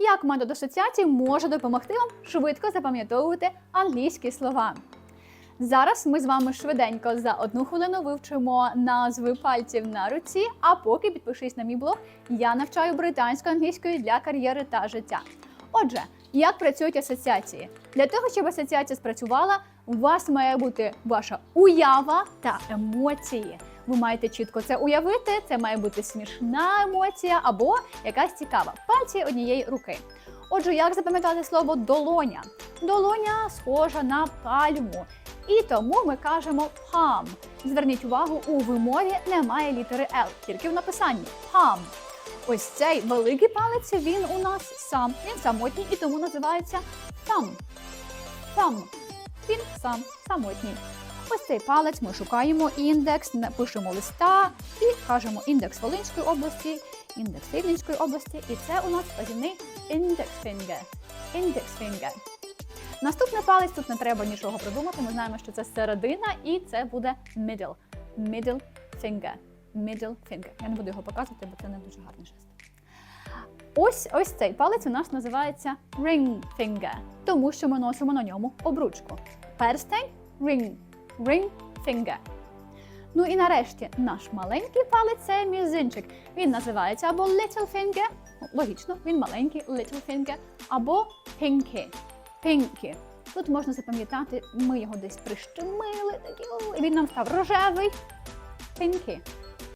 як метод асоціації може допомогти вам швидко запам'ятовувати англійські слова. Зараз ми з вами швиденько за одну хвилину вивчимо назви пальців на руці. А поки підпишись на мій блог, я навчаю британсько-англійської для кар'єри та життя. Отже, як працюють асоціації? Для того, щоб асоціація спрацювала, у вас має бути ваша уява та емоції. Ви маєте чітко це уявити. Це має бути смішна емоція або якась цікава пальці однієї руки. Отже, як запам'ятати слово долоня? Долоня схожа на пальму. І тому ми кажемо palm. Зверніть увагу, у вимові немає літери L, тільки в написанні palm. Ось цей великий палець він у нас сам. Він самотній і тому називається thumb. Thumb. Він сам самотній. Ось цей палець ми шукаємо індекс, напишемо листа і кажемо індекс Волинської області, індекс Рівненської області, і це у нас вказівний index finger. Index finger. Наступний палець тут не треба нічого придумати. Ми знаємо, що це середина, і це буде middle. Middle finger. Middle finger. Я не буду його показувати, бо це не дуже гарний жест. Ось ось цей палець у нас називається ring finger, тому що ми носимо на ньому обручку. Перстень ring, ring finger. Ну і нарешті наш маленький палець це мізинчик. Він називається або little finger, логічно, він маленький little finger, або pinky. Pinky. Тут можна запам'ятати, ми його десь прищемили, і він нам став рожевий. Pinky.